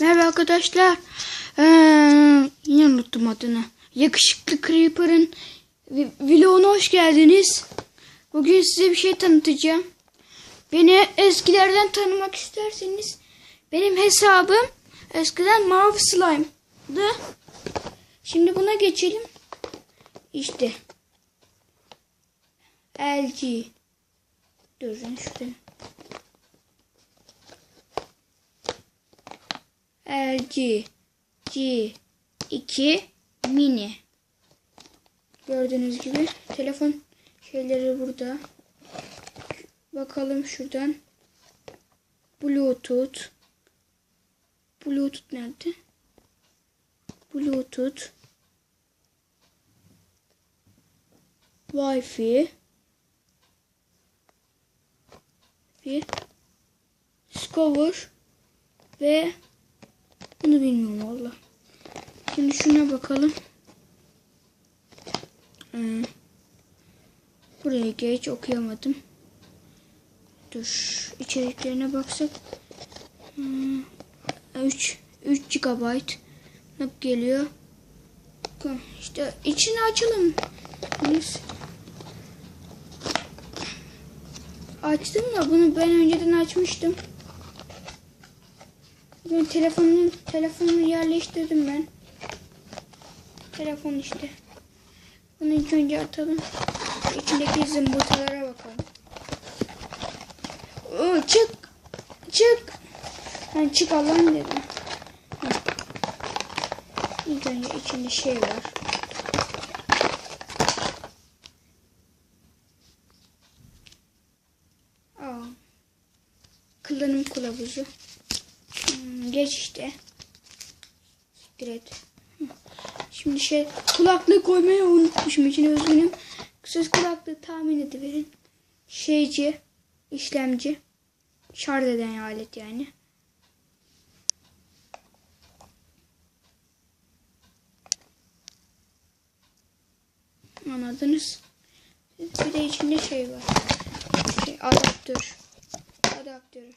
Merhaba arkadaşlar. Ee, yine unuttum adını. Yakışıklı Creeper'ın vloguna hoş geldiniz. Bugün size bir şey tanıtacağım. Beni eskilerden tanımak isterseniz benim hesabım eskiden Mavi Slime'dı. Şimdi buna geçelim. İşte. LG. Durun şurada. LG G2 mini. Gördüğünüz gibi telefon şeyleri burada. Bakalım şuradan. Bluetooth. Bluetooth nerede? Bluetooth. Wi-Fi. Discover ve bunu bilmiyorum valla. Şimdi şuna bakalım. Hmm. Buraya geç okuyamadım. Dur içeriklerine baksak. Hmm. 3 3 GB geliyor. İşte içini açalım. Biz açtım da bunu ben önceden açmıştım. Ben telefonunu telefonunu yerleştirdim ben. Telefon işte. Bunu ilk önce atalım. İçindeki zımbırtılara bakalım. Oo, çık. Çık. Ben çık Allah'ım dedim. Hı. İlk önce içinde şey var. Kullanım kılavuzu. Hmm, geç işte. Siktir. Şimdi şey kulaklığı koymayı unutmuşum içine üzgünüm. Siz kulaklığı tahmin ediverin. Şeyci, işlemci, şarj eden alet yani. Anladınız. Bir de içinde şey var. Şey, adaptör. Adaptörü.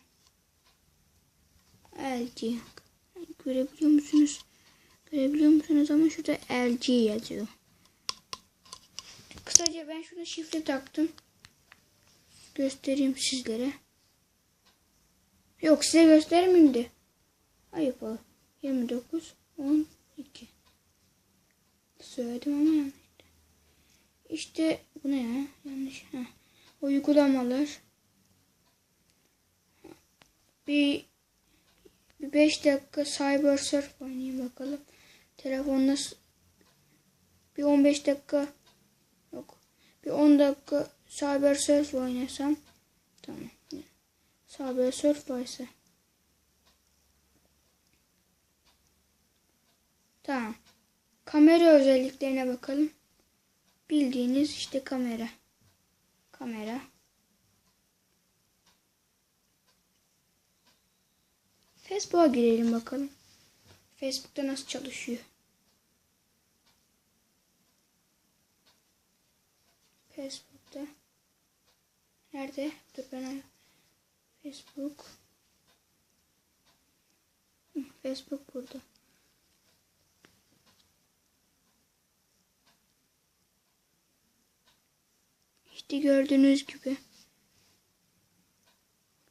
LG. Görebiliyor musunuz? Görebiliyor musunuz ama şurada LG yazıyor. Kısaca ben şuna şifre taktım. Göstereyim sizlere. Yok size göstermeyeyim de. Ayıp o. 29 12 Söyledim ama yanlış. İşte bu ne ya? Yanlış. Heh. Uygulamalar. Bir bir 5 dakika Cyber Surf oynayayım bakalım. Telefonla s- bir 15 dakika yok. Bir 10 dakika Cyber Surf oynasam tamam. Cyber Surf varsa. Tamam. Kamera özelliklerine bakalım. Bildiğiniz işte kamera. Kamera. Facebook'a girelim bakalım. Facebook'ta nasıl çalışıyor? Facebook'ta. Nerede? Dur ben Facebook. Facebook burada. İşte gördüğünüz gibi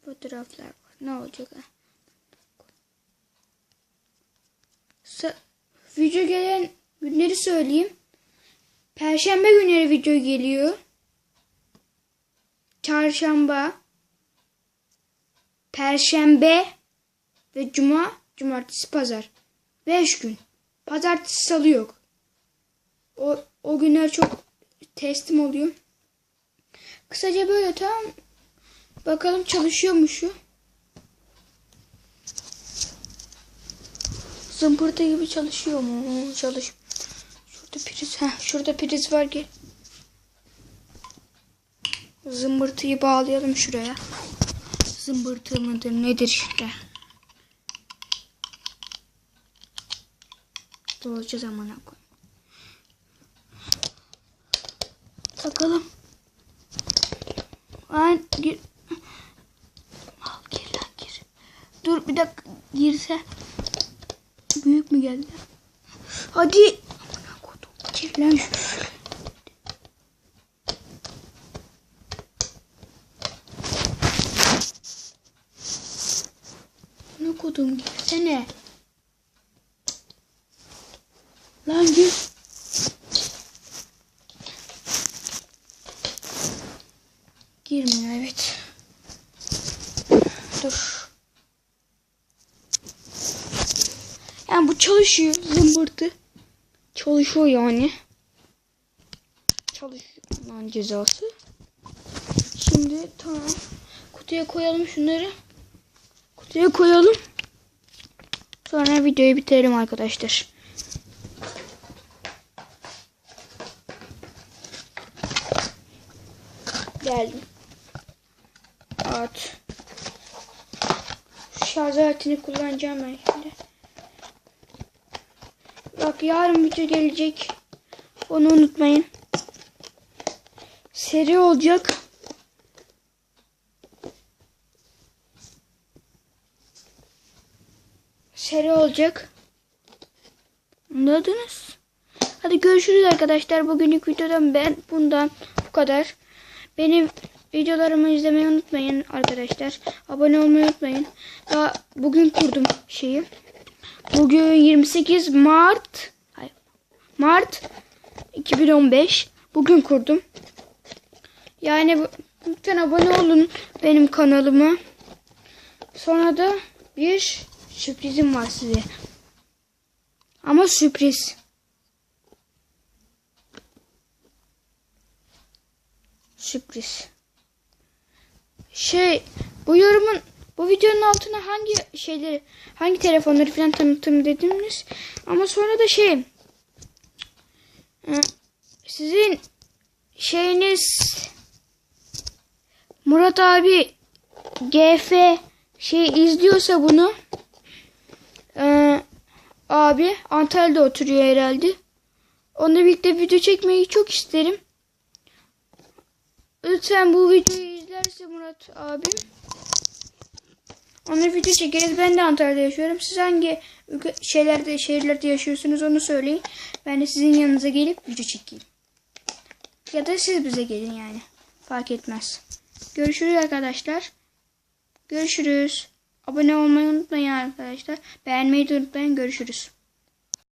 fotoğraflar var. Ne olacak ha? Video gelen günleri söyleyeyim. Perşembe günleri video geliyor. Çarşamba, Perşembe ve Cuma, Cumartesi, Pazar. Beş gün. Pazartesi, Salı yok. O, o günler çok teslim oluyor. Kısaca böyle tamam. Bakalım çalışıyor mu şu? Zımpırtı gibi çalışıyor mu? Çalış. Şurada priz. Heh, şurada priz var ki. Zımbırtıyı bağlayalım şuraya. Zımbırtı mıdır nedir işte. Doğacağız amına koy. Takalım. Lan gir. Al gir lan gir. Dur bir dakika girse. Büyük mü geldi? Hadi. Kirlen. Ne kodum gelsene. Lan gel. Girmiyor evet. Dur. Yani bu çalışıyor zımbırtı. Çalışıyor yani. Çalışıyor lan cezası. Şimdi tamam. Kutuya koyalım şunları. Kutuya koyalım. Sonra videoyu bitirelim arkadaşlar. Geldim. At. Şarj aletini kullanacağım ben şimdi. Yarın video gelecek. Onu unutmayın. Seri olacak. Seri olacak. Anladınız? Hadi görüşürüz arkadaşlar. Bugünlük videodan ben bundan bu kadar. Benim videolarımı izlemeyi unutmayın arkadaşlar. Abone olmayı unutmayın. Daha bugün kurdum şeyi. Bugün 28 Mart Mart 2015. Bugün kurdum. Yani lütfen abone olun benim kanalıma. Sonra da bir sürprizim var size. Ama sürpriz. Sürpriz. Şey, bu yorumun bu videonun altına hangi şeyleri, hangi telefonları falan tanıtım dediniz. Ama sonra da şey, sizin şeyiniz Murat abi GF şey izliyorsa bunu e, abi Antalya'da oturuyor herhalde. Onunla birlikte video çekmeyi çok isterim. Lütfen bu videoyu izlerse Murat abim. Onunla video çekeriz. Ben de Antalya'da yaşıyorum. Siz hangi şeylerde, şehirlerde yaşıyorsunuz onu söyleyin. Ben de sizin yanınıza gelip video çekeyim. Ya da siz bize gelin yani. Fark etmez. Görüşürüz arkadaşlar. Görüşürüz. Abone olmayı unutmayın arkadaşlar. Beğenmeyi de unutmayın. Görüşürüz.